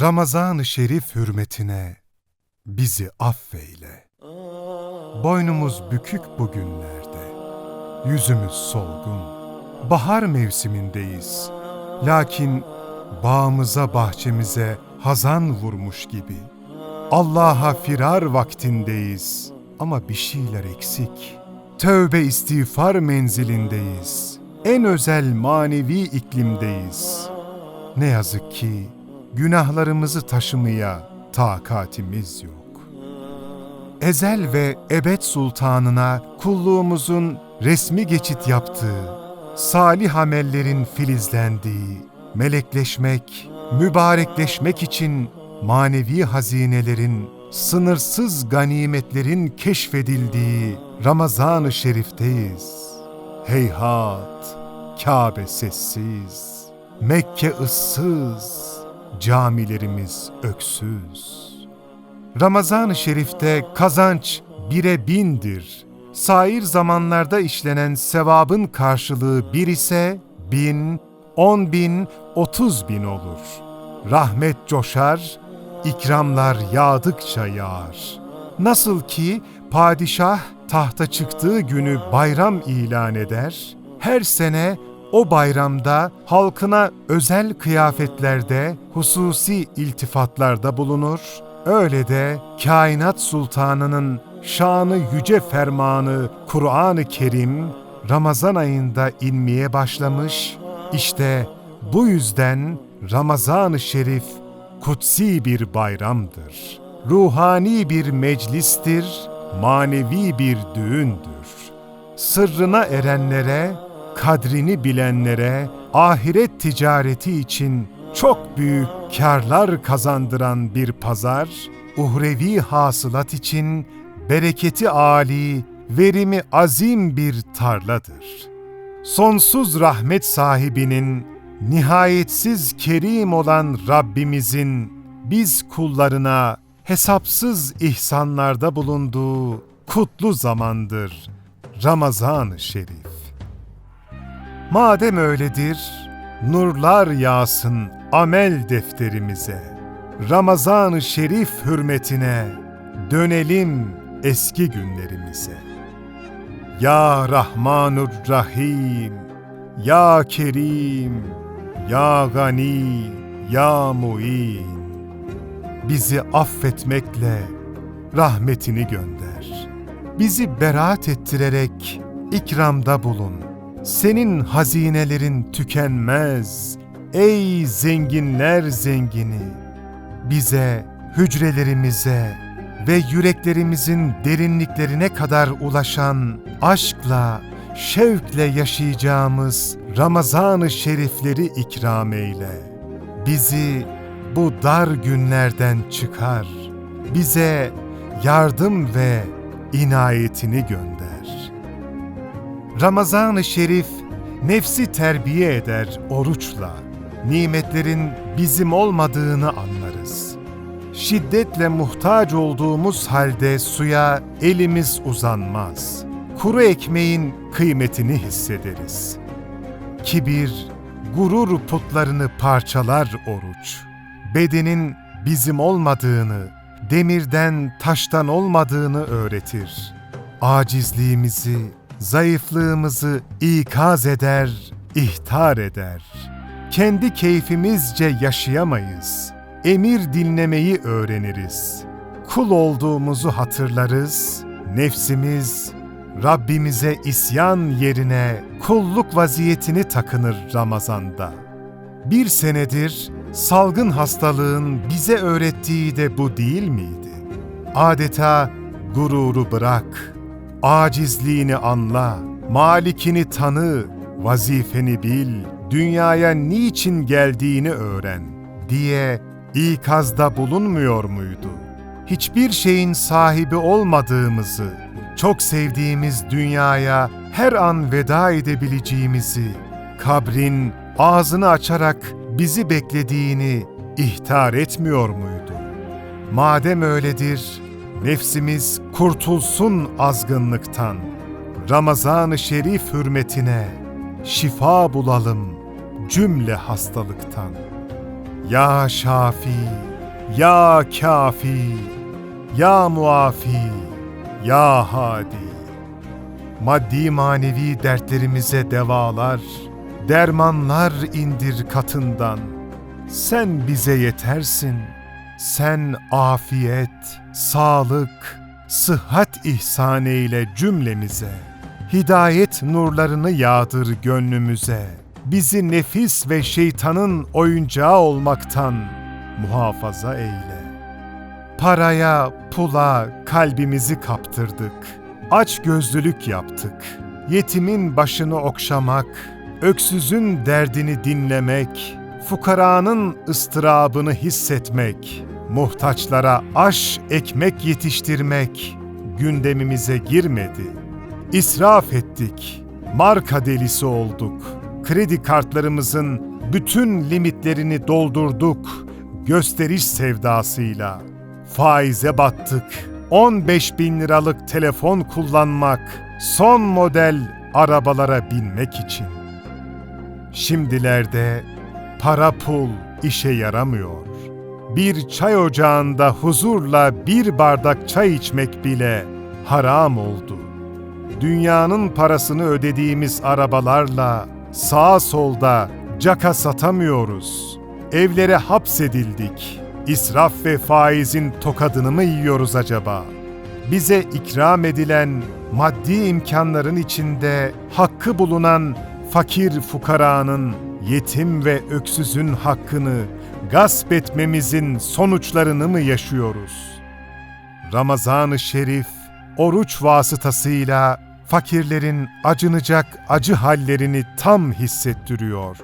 Ramazan-ı Şerif hürmetine bizi affeyle. Boynumuz bükük bugünlerde, yüzümüz solgun. Bahar mevsimindeyiz. Lakin bağımıza bahçemize hazan vurmuş gibi. Allah'a firar vaktindeyiz ama bir şeyler eksik. Tövbe istiğfar menzilindeyiz. En özel manevi iklimdeyiz. Ne yazık ki günahlarımızı taşımaya takatimiz yok. Ezel ve ebed sultanına kulluğumuzun resmi geçit yaptığı, salih amellerin filizlendiği, melekleşmek, mübarekleşmek için manevi hazinelerin, sınırsız ganimetlerin keşfedildiği Ramazan-ı Şerif'teyiz. Heyhat, Kabe sessiz, Mekke ıssız, camilerimiz öksüz. Ramazan-ı Şerif'te kazanç bire bindir. Sair zamanlarda işlenen sevabın karşılığı bir ise bin, on bin, otuz bin olur. Rahmet coşar, ikramlar yağdıkça yağar. Nasıl ki padişah tahta çıktığı günü bayram ilan eder, her sene o bayramda halkına özel kıyafetlerde, hususi iltifatlarda bulunur, öyle de kainat sultanının şanı yüce fermanı Kur'an-ı Kerim Ramazan ayında inmeye başlamış, işte bu yüzden Ramazan-ı Şerif kutsi bir bayramdır. Ruhani bir meclistir, manevi bir düğündür. Sırrına erenlere, kadrini bilenlere ahiret ticareti için çok büyük karlar kazandıran bir pazar, uhrevi hasılat için bereketi âli, verimi azim bir tarladır. Sonsuz rahmet sahibinin, nihayetsiz kerim olan Rabbimizin biz kullarına hesapsız ihsanlarda bulunduğu kutlu zamandır Ramazan-ı Şerif. Madem öyledir, nurlar yağsın amel defterimize. Ramazan-ı Şerif hürmetine dönelim eski günlerimize. Ya Rahmanur Rahim, Ya Kerim, Ya Gani, Ya Muin. Bizi affetmekle rahmetini gönder. Bizi beraat ettirerek ikramda bulun. Senin hazinelerin tükenmez. Ey zenginler zengini! Bize, hücrelerimize ve yüreklerimizin derinliklerine kadar ulaşan aşkla, şevkle yaşayacağımız Ramazan-ı Şerifleri ikram eyle. Bizi bu dar günlerden çıkar. Bize yardım ve inayetini gönder. Ramazan-ı Şerif nefsi terbiye eder oruçla. Nimetlerin bizim olmadığını anlarız. Şiddetle muhtaç olduğumuz halde suya elimiz uzanmaz. Kuru ekmeğin kıymetini hissederiz. Kibir, gurur putlarını parçalar oruç. Bedenin bizim olmadığını, demirden, taştan olmadığını öğretir. Acizliğimizi, zayıflığımızı ikaz eder, ihtar eder. Kendi keyfimizce yaşayamayız. Emir dinlemeyi öğreniriz. Kul olduğumuzu hatırlarız. Nefsimiz Rabbimize isyan yerine kulluk vaziyetini takınır Ramazan'da. Bir senedir salgın hastalığın bize öğrettiği de bu değil miydi? Adeta gururu bırak, acizliğini anla, malikini tanı, vazifeni bil, dünyaya niçin geldiğini öğren diye ikazda bulunmuyor muydu? Hiçbir şeyin sahibi olmadığımızı, çok sevdiğimiz dünyaya her an veda edebileceğimizi, kabrin ağzını açarak bizi beklediğini ihtar etmiyor muydu? Madem öyledir, nefsimiz kurtulsun azgınlıktan. Ramazan-ı Şerif hürmetine şifa bulalım cümle hastalıktan. Ya Şafi, Ya kafi, ya muafi, ya hadi. Maddi manevi dertlerimize devalar, dermanlar indir katından. Sen bize yetersin. Sen afiyet, sağlık, sıhhat ihsan eyle cümlemize. Hidayet nurlarını yağdır gönlümüze. Bizi nefis ve şeytanın oyuncağı olmaktan muhafaza eyle. Paraya, pula kalbimizi kaptırdık. Aç gözlülük yaptık. Yetimin başını okşamak, öksüzün derdini dinlemek, fukaranın ıstırabını hissetmek, muhtaçlara aş ekmek yetiştirmek gündemimize girmedi. İsraf ettik, marka delisi olduk. Kredi kartlarımızın bütün limitlerini doldurduk gösteriş sevdasıyla. Faize battık. 15 bin liralık telefon kullanmak, son model arabalara binmek için. Şimdilerde para pul işe yaramıyor. Bir çay ocağında huzurla bir bardak çay içmek bile haram oldu. Dünyanın parasını ödediğimiz arabalarla sağa solda caka satamıyoruz. Evlere hapsedildik. İsraf ve faizin tokadını mı yiyoruz acaba? Bize ikram edilen maddi imkanların içinde hakkı bulunan fakir fukaranın, yetim ve öksüzün hakkını gasp etmemizin sonuçlarını mı yaşıyoruz? Ramazan-ı Şerif oruç vasıtasıyla fakirlerin acınacak acı hallerini tam hissettiriyor.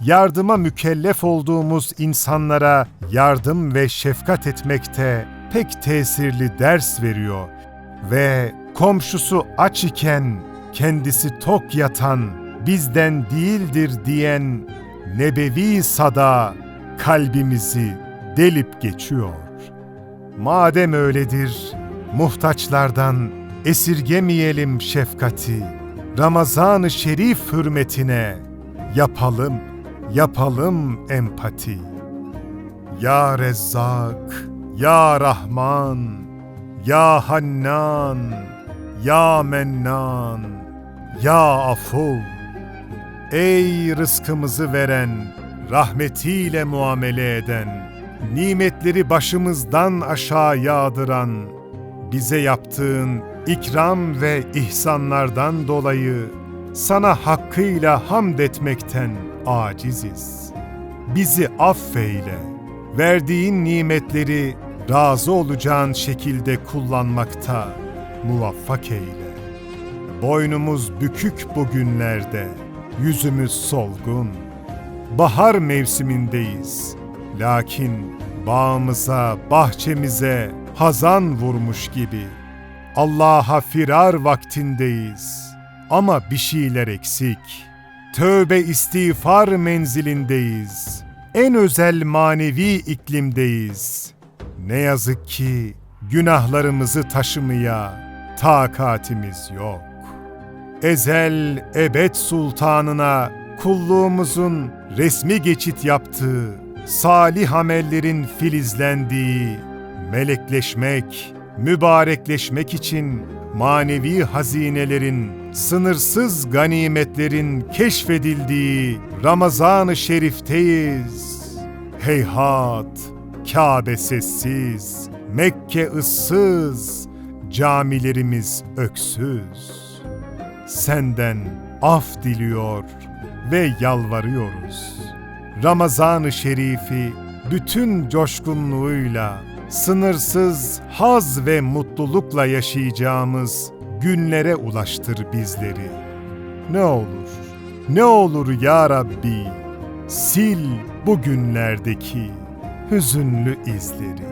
Yardıma mükellef olduğumuz insanlara yardım ve şefkat etmekte pek tesirli ders veriyor ve komşusu aç iken kendisi tok yatan bizden değildir diyen nebevi sada kalbimizi delip geçiyor. Madem öyledir, muhtaçlardan esirgemeyelim şefkati. Ramazan-ı Şerif hürmetine yapalım, yapalım empati. Ya Rezzak, Ya Rahman, Ya Hannan, Ya Mennan, Ya Afuv. Ey rızkımızı veren, rahmetiyle muamele eden, nimetleri başımızdan aşağı yağdıran, bize yaptığın ikram ve ihsanlardan dolayı sana hakkıyla hamd etmekten aciziz. Bizi affeyle, verdiğin nimetleri razı olacağın şekilde kullanmakta muvaffak eyle. Boynumuz bükük bugünlerde, yüzümüz solgun. Bahar mevsimindeyiz. Lakin bağımıza, bahçemize hazan vurmuş gibi. Allah'a firar vaktindeyiz. Ama bir şeyler eksik. Tövbe istiğfar menzilindeyiz. En özel manevi iklimdeyiz. Ne yazık ki günahlarımızı taşımaya takatimiz yok. Ezel ebed sultanına kulluğumuzun resmi geçit yaptığı, salih amellerin filizlendiği, melekleşmek, mübarekleşmek için manevi hazinelerin, sınırsız ganimetlerin keşfedildiği Ramazan-ı Şerif'teyiz. Heyhat, Kabe sessiz, Mekke ıssız, camilerimiz öksüz. Senden af diliyor ve yalvarıyoruz. Ramazan-ı Şerif'i bütün coşkunluğuyla, sınırsız haz ve mutlulukla yaşayacağımız günlere ulaştır bizleri. Ne olur, ne olur ya Rabbi, sil bu günlerdeki hüzünlü izleri.